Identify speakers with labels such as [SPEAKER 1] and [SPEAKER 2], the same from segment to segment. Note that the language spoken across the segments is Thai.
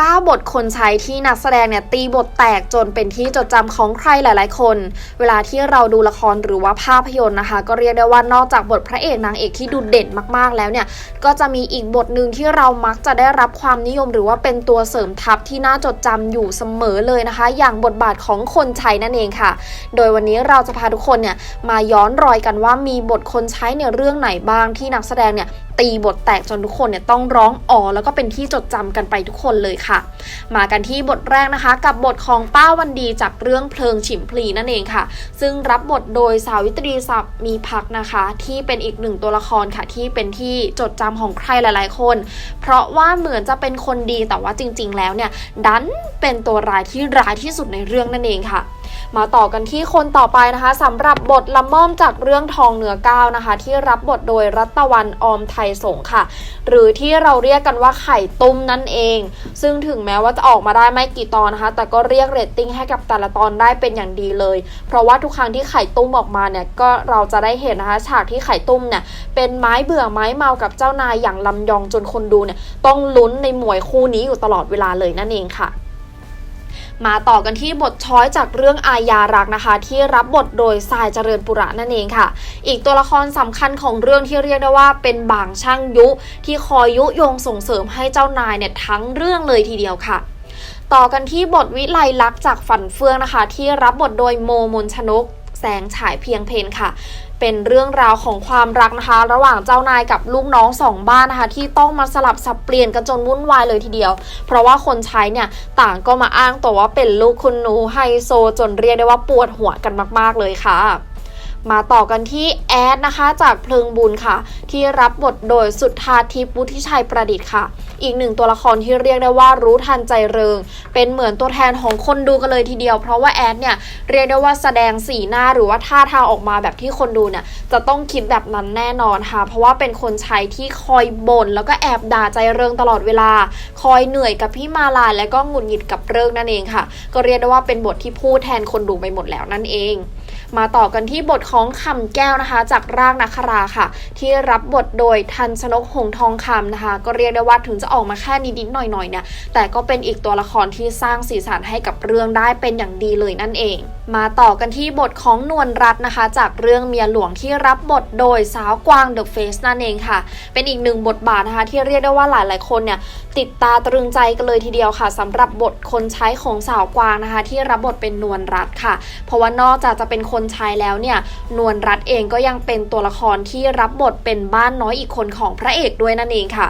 [SPEAKER 1] 9 บทคนใช้ที่นักแสดงเนี่ยตีบทแตกจนเป็นที่จดจำของใครหลาย ๆ คน เวลาที่เราดูละครหรือว่าภาพยนตร์นะคะ ก็เรียกได้ว่านอกจากบทพระเอกนางเอกที่ดูเด่นมาก ๆ แล้วเนี่ย ก็จะมีอีกบทหนึ่งที่เรามักจะได้รับความนิยม หรือว่าเป็นตัวเสริมทัพที่น่าจดจำอยู่เสมอเลยนะคะ อย่างบทบาทของคนใช้นั่นเองค่ะ โดยวันนี้เราจะพาทุกคนเนี่ยมาย้อนรอยกันว่ามีบทคนใช้ในเรื่องไหนบ้างที่นักแสดงเนี่ย ตีบทแตกจนทุกคนเนี่ยต้องร้องอ๋อแล้วก็เป็นที่จดจำกันไปทุกคนเลยค่ะ มากันที่บทแรกนะคะ กับบทของป้าวันดีจากเรื่องเพลิงฉิมพลีนั่นเองค่ะ ซึ่งรับบทโดยสาวิตรีศัพท์มีพักนะคะ ที่เป็นอีกหนึ่งตัวละครค่ะที่เป็นที่จดจำของใครหลาย ๆ คน เพราะว่าเหมือนจะเป็นคนดีแต่ว่าจริง ๆ แล้วเนี่ยดันเป็นตัวร้ายที่ร้ายที่สุดในเรื่องนั่นเองค่ะ มาต่อกันที่คนต่อไปนะคะสำหรับบทละม่อมจากเรื่องทองเหนือก้าวนะคะ ที่รับบทโดยรัตวันออมไทยสงค่ะ หรือที่เราเรียกกันว่าไข่ตุ้มนั่นเอง ซึ่งถึงแม้ว่าจะออกมาได้ไม่กี่ตอนนะคะ แต่ก็เรียกเรตติ้งให้กับแต่ละตอนได้เป็นอย่างดีเลย เพราะว่าทุกครั้งที่ไข่ตุ้มออกมาเนี่ยก็เราจะได้เห็นนะคะ ฉากที่ไข่ตุ้มเนี่ยเป็นไม้เบื่อไม้เมากับเจ้านายอย่างลำยองจนคนดูเนี่ยต้องลุ้นในหมวยคู่นี้อยู่ตลอดเวลาเลยนั่นเองค่ะ มาต่อกันที่บทช้อยจากเรื่องอาญารักนะคะ ที่รับบทโดยทรายเจริญปุระนั่นเองค่ะ อีกตัวละครสำคัญของเรื่องที่เรียกได้ว่าเป็นบางช่างยุ ที่คอยยุยงส่งเสริมให้เจ้านายเนี่ยทั้งเรื่องเลยทีเดียวค่ะต่อกันที่บทวิไลลักษ์จากฝันเฟืองนะคะ ที่รับบทโดยโมมนชนก แสงฉายเพียงเพนค่ะ เป็นเรื่องราวของความรักนะคะ ระหว่างเจ้านายกับลูกน้องสองบ้านนะคะ ที่ต้องมาสลับสับเปลี่ยนกันจนวุ่นวายเลยทีเดียว เพราะว่าคนใช้เนี่ยต่างก็มาอ้างตัวว่าเป็นลูกคุณนูไฮโซจนเรียกได้ว่าปวดหัวกันมาก ๆเลยค่ะ มาต่อกันที่แอดนะคะจากเพลิงบุญค่ะ ที่รับบทโดยสุทธาทิพย์วุฒิชัยประดิษฐ์ค่ะ อีกหนึ่งตัวละครที่เรียกได้ว่ารู้ทันใจเริง เป็นเหมือนตัวแทนของคนดูกันเลยทีเดียว เพราะว่าแอดเนี่ยเรียกได้ว่าแสดงสีหน้าหรือว่าท่าทางออกมาแบบที่คนดูเนี่ยจะต้องคิดแบบนั้นแน่นอนค่ะ เพราะว่าเป็นคนใช้ที่คอยบ่นแล้วก็แอบด่าใจเริงตลอดเวลา คอยเหนื่อยกับพี่มาลาและก็หงุดหงิดกับเริงนั่นเองค่ะ ก็เรียกได้ว่าเป็นบทที่พูดแทนคนดูไปหมดแล้วนั่นเอง มาต่อกันที่บทของคำแก้วนะคะ จากรากนักคราค่ะ ที่รับบทโดยทันชนกหงทองคำนะคะ ก็เรียกได้ว่าถึงจะออกมาแค่นิดๆหน่อยๆเนี่ยแต่ก็เป็นอีกตัวละครที่สร้างสีสันให้กับเรื่องได้เป็นอย่างดีเลยนั่นเองมาต่อกันที่บทของนวลรัตน์นะคะ จากเรื่องเมียหลวงที่รับบทโดยสาวกวางเดอะเฟสนั่นเองค่ะ เป็นอีกหนึ่งบทบาทนะคะ ที่เรียกได้ว่าหลายๆคนเนี่ยติดตาตรึงใจกันเลยทีเดียวค่ะสำหรับบทคนใช้ของสาวกวางนะคะ ที่รับบทเป็นนวลรัตน์ค่ะ เพราะว่านอกจากจะเป็นคนใช้แล้วเนี่ยนวลรัตน์เองก็ยังเป็นตัวละครที่รับบทเป็นบ้านน้อยอีกคนของพระเอกด้วยนั่นเองค่ะ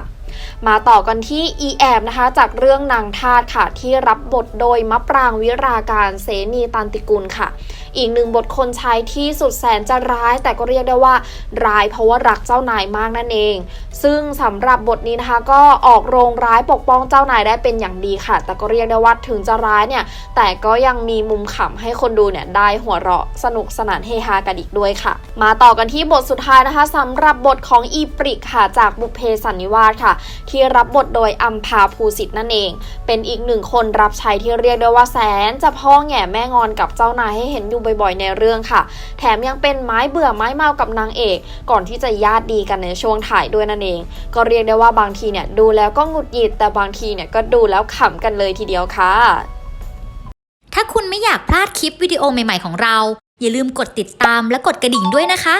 [SPEAKER 1] มาต่อกันที่อีแอบนะคะ จากเรื่องนางทาตค่ะ ที่รับบทโดยมะปรางวิราการเสนีตันติกุลค่ะ อีกหนึ่งบทคนใช้ที่สุดแสนจะร้าย แต่ก็เรียกได้ว่าร้ายเพราะว่ารักเจ้านายมากนั่นเอง ซึ่งสำหรับบทนี้นะคะ ก็ออกโรงร้ายปกป้องเจ้านายได้เป็นอย่างดีค่ะ แต่ก็เรียกได้ว่าถึงจะร้ายเนี่ย แต่ก็ยังมีมุมขำให้คนดูเนี่ยได้หัวเราะสนุกสนานเฮฮากันอีกด้วยค่ะ มาต่อกันที่บทสุดท้ายนะคะสำหรับบทของอีปริกค่ะ จากบุพเพสันนิวาสค่ะที่รับบทโดยอัมพาภูสิทธิ์นั่นเอง เป็นอีกหนึ่งคนรับใช้ที่เรียกได้ว่าแสน จะพ่อแง่แม่งอนกับเจ้านายให้เห็นอยู่บ่อยๆ ในเรื่องค่ะ แถมยังเป็นไม้เบื่อไม้เมากับนางเอก ก่อนที่จะญาติดีกันในช่วงถ่ายด้วยนั่นเอง ก็เรียกได้ว่าบางทีเนี่ยดูแล้วก็หงุดหงิดแต่บางทีเนี่ยก็ดูแล้วขำกันเลยทีเดียวค่ะ
[SPEAKER 2] ถ้าคุณไม่อยากพลาดคลิปวิดีโอใหม่ ๆ ของเรา อย่าลืมกดติดตามและกดกระดิ่งด้วยนะคะ